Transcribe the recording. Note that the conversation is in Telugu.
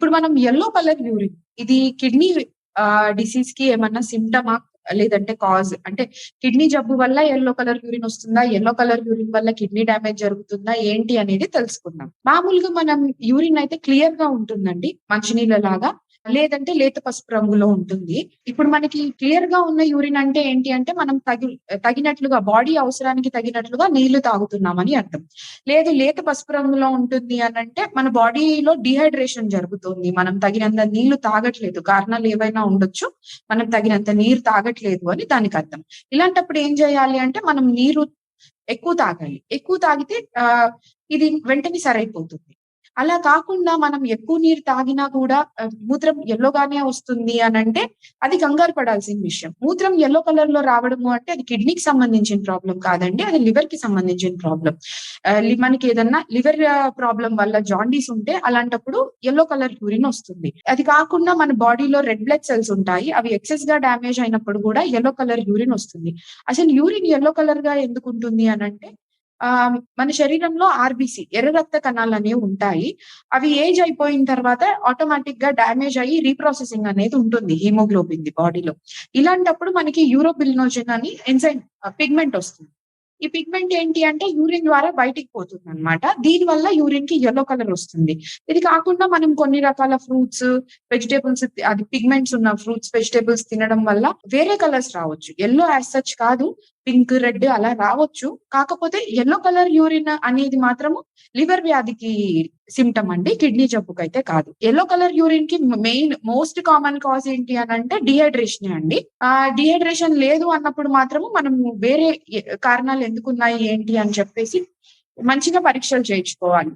ఇప్పుడు మనం ఎల్లో కలర్ యూరిన్ ఇది కిడ్నీ డిసీజ్కి ఏమన్నా సిమ్టమా లేదంటే కాజ్ అంటే కిడ్నీ జబ్బు వల్ల ఎల్లో కలర్ యూరిన్ వస్తుందా? యెల్లో కలర్ యూరిన్ వల్ల కిడ్నీ డ్యామేజ్ జరుగుతుందా? ఏంటి అనేది తెలుసుకుందాం. మామూలుగా మనం యూరిన్ అయితే క్లియర్గా ఉంటుందండి. మంచినీళ్ళలాగా. లేదంటే లేత పసుపు రంగులో ఉంటుంది. ఇప్పుడు మనకి క్లియర్గా ఉన్న యూరిన్ అంటే ఏంటి అంటే మనం తగి తగినట్లుగా బాడీ అవసరానికి తగినట్లుగా నీళ్ళు తాగుతున్నామని అర్థం. లేదు లేత పసుపు రంగులో ఉంటుంది అని అంటే మన బాడీలో డిహైడ్రేషన్ జరుగుతుంది. మనం తగినంత నీళ్ళు తాగట్లేదు. కారణాలు ఏవైనా ఉండొచ్చు. మనం తగినంత నీరు తాగట్లేదు అని దానికి అర్థం. ఇలాంటప్పుడు ఏం చేయాలి అంటే మనం నీరు ఎక్కువ తాగాలి. ఎక్కువ తాగితే ఇది వెంటనే సరైపోతుంది. అలా కాకుండా మనం ఎక్కువ నీరు తాగినా కూడా మూత్రం ఎల్లోగానే వస్తుంది అని అంటే అది కంగారు పడాల్సిన విషయం. మూత్రం ఎల్లో కలర్లో రావడము అంటే అది కిడ్నీకి సంబంధించిన ప్రాబ్లం కాదండి. అది లివర్కి సంబంధించిన ప్రాబ్లం మనకి ఏదన్నా లివర్ ప్రాబ్లం వల్ల జాండీస్ ఉంటే అలాంటప్పుడు ఎల్లో కలర్ యూరిన్ వస్తుంది. అది కాకుండా మన బాడీలో రెడ్ బ్లడ్ సెల్స్ ఉంటాయి. అవి ఎక్సెస్గా డ్యామేజ్ అయినప్పుడు కూడా యెల్లో కలర్ యూరిన్ వస్తుంది. అసలు యూరిన్ ఎల్లో కలర్గా ఎందుకు ఉంటుంది అని అంటే మన శరీరంలో ఆర్బిసి ఎర్ర రక్త కణాలు అనేవి ఉంటాయి. అవి ఏజ్ అయిపోయిన తర్వాత ఆటోమేటిక్గా డ్యామేజ్ అయ్యి రీప్రాసెసింగ్ అనేది ఉంటుంది హీమోగ్లోబిన్ ది బాడీలో. ఇలాంటప్పుడు మనకి యూరోబిలినోజెన్ అని ఎన్సైన్ పిగ్మెంట్ వస్తుంది. ఈ పిగ్మెంట్ ఏంటి అంటే యూరిన్ ద్వారా బయటికి పోతుంది అనమాట దీనివల్ల యూరిన్‌కి యెల్లో కలర్ వస్తుంది. ఇది కాకుండా మనం కొన్ని రకాల ఫ్రూట్స్, వెజిటేబుల్స్ అది పిగ్మెంట్స్ ఉన్న ఫ్రూట్స్, వెజిటేబుల్స్ తినడం వల్ల వేరే కలర్స్ రావచ్చు. యెల్లో యాస్ సచ్ కాదు. పింక్, రెడ్ అలా రావచ్చు. కాకపోతే యెల్లో కలర్ యూరిన్ అనేది మాత్రము లివర్ వ్యాధికి సిమ్టమ్ అండి. కిడ్నీ జబ్బుకైతే కాదు. యెల్లో కలర్ యూరిన్కి మెయిన్ మోస్ట్ కామన్ కాజ్ ఏంటి అని అంటే డిహైడ్రేషన్ అండి. ఆ డిహైడ్రేషన్ లేదు అన్నప్పుడు మాత్రము మనము వేరే కారణాలు ఎందుకున్నాయి ఏంటి అని చెప్పేసి మంచిగా పరీక్షలు చేయించుకోవాలి.